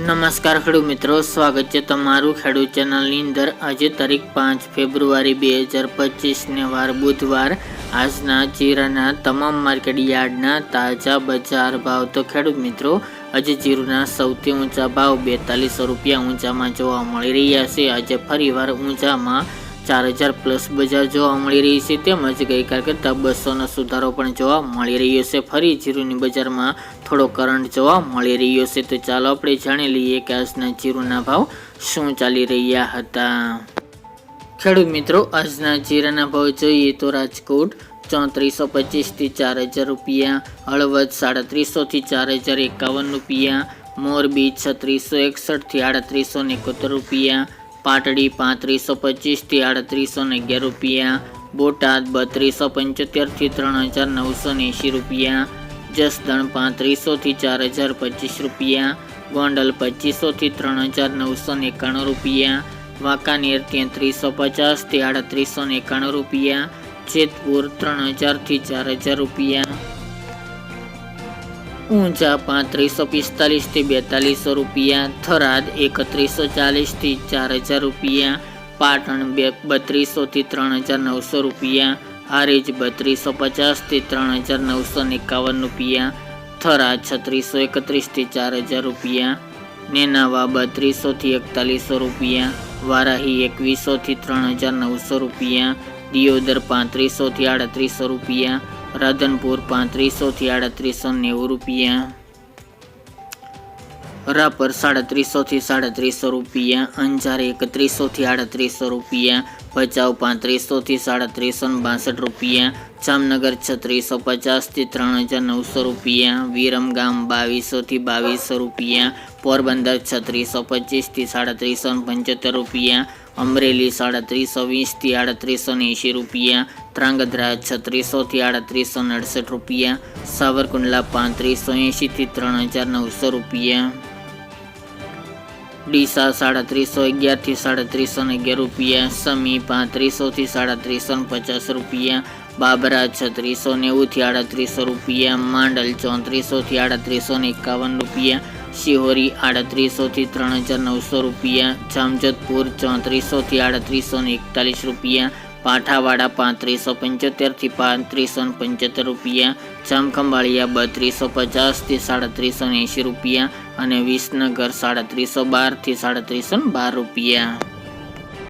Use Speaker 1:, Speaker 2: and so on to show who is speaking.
Speaker 1: નમસ્કાર ખેડૂત મિત્રો, સ્વાગત છે તમારું ખેડૂત ચેનલની અંદર. આજે તારીખ પાંચ ફેબ્રુઆરી બે હજાર પચીસને વાર બુધવાર. આજના જીરાના તમામ માર્કેટ યાર્ડના તાજા બજાર ભાવ. તો ખેડૂત મિત્રો, આજે જીરુના સૌથી ઊંચા ભાવ બેતાલીસો રૂપિયા ઊંચામાં જોવા મળી રહ્યા છે. આજે ફરીવાર ઊંચામાં ચાર હજાર પ્લસ બજાર જોવા મળી રહી છે. તેમજ ગઈકાલ કરતાં બસોનો સુધારો પણ જોવા મળી રહ્યો છે. ફરી જીરુની બજારમાં થોડો કરંટ જોવા મળી રહ્યો છે. તો ચાલો આપણે જાણી લઈએ કે આજના જીરુના ભાવ શું ચાલી રહ્યા હતા. ખેડૂત મિત્રો, આજના જીરાના ભાવ જોઈએ તો રાજકોટ ચોત્રીસો પચીસથી ચાર હજાર રૂપિયા, હળવદ સાડત્રીસોથી ચાર હજાર એકાવન રૂપિયા, મોરબી છત્રીસો એકસઠથી આડત્રીસો એકોતેર રૂપિયા પાટડી પાંત્રીસો પચીસથી આડત્રીસો ને અગિયાર રૂપિયા, બોટાદ બત્રીસો પંચોતેરથી ત્રણ હજાર નવસો ને એંશી રૂપિયા, જસદણ પાંત્રીસોથી ચાર હજાર પચીસ રૂપિયા, ગોંડલ પચીસોથી ત્રણ હજાર નવસો ને એકાણું રૂપિયા, વાંકાનેર તેત્રીસો પચાસથી આડત્રીસો ને એકાણું રૂપિયા, જેતપુર ત્રણ હજારથી ચાર હજાર રૂપિયા ઊંચા પાંત્રીસો પિસ્તાલીસથી બેતાલીસો રૂપિયા, થરાદ એકત્રીસો ચાલીસથી ચાર હજાર રૂપિયા, પાટણ બે બત્રીસોથી ત્રણ હજાર નવસો રૂપિયા, હારીજ બત્રીસો પચાસથી ત્રણ હજાર નવસો એકાવન રૂપિયા, થરાદ છત્રીસો એકત્રીસથી ચાર હજાર રૂપિયા, નેનાવા બત્રીસોથી એકતાલીસો રૂપિયા, વારાહી એકવીસોથી ત્રણ હજાર નવસો રૂપિયા, દિયોદર પાંત્રીસોથી આડત્રીસો રૂપિયા રાધનપુર પાંત્રીસોથી આડત્રીસો નેવું રૂપિયા. રાપર સાડત્રીસોથી સાડત્રીસો રૂપિયા. અંજાર એકત્રીસોથી આડત્રીસો રૂપિયા. ભચાઉ પાંત્રીસોથી સાડત્રીસો બાસઠ રૂપિયા. જામનગર છત્રીસો પચાસથી ત્રણ હજાર નવસો રૂપિયા. વિરમગામ બાવીસોથી બાવીસો રૂપિયા. પોરબંદર છત્રીસો પચીસથી સાડત્રીસો પંચોતેર રૂપિયા. અમરેલી સાડત્રીસો વીસથી આડત્રીસો એંશી રૂપિયા ત્રાંગધ્રા છત્રીસોથી આડત્રીસો અડસઠ રૂપિયા, સાવરકુંડલા પાંત્રીસો એંશીથી ત્રણ હજાર નવસો રૂપિયા. ડીસા સાડત્રીસો અગિયારથી સાડત્રીસો અગિયાર રૂપિયા, સમી પાંત્રીસોથી સાડત્રીસો પચાસ રૂપિયા, બાબરા છત્રીસો નેવુંથી આડત્રીસો રૂપિયા, માંડલ ચોત્રીસોથી આડત્રીસો એકાવન રૂપિયા શિહોરી આડત્રીસોથી ત્રણ હજાર નવસો રૂપિયા, જામજોધપુર ચોત્રીસોથી આડત્રીસો ને એકતાલીસ રૂપિયા, પાઠાવાડા પાંત્રીસો પંચોતેરથી પાંત્રીસો પંચોતેર રૂપિયા, જામખંભાળિયા બત્રીસો પચાસથી સાડત્રીસો એંશી રૂપિયા અને વિસનગર સાડત્રીસો બારથી સાડત્રીસો બાર રૂપિયા.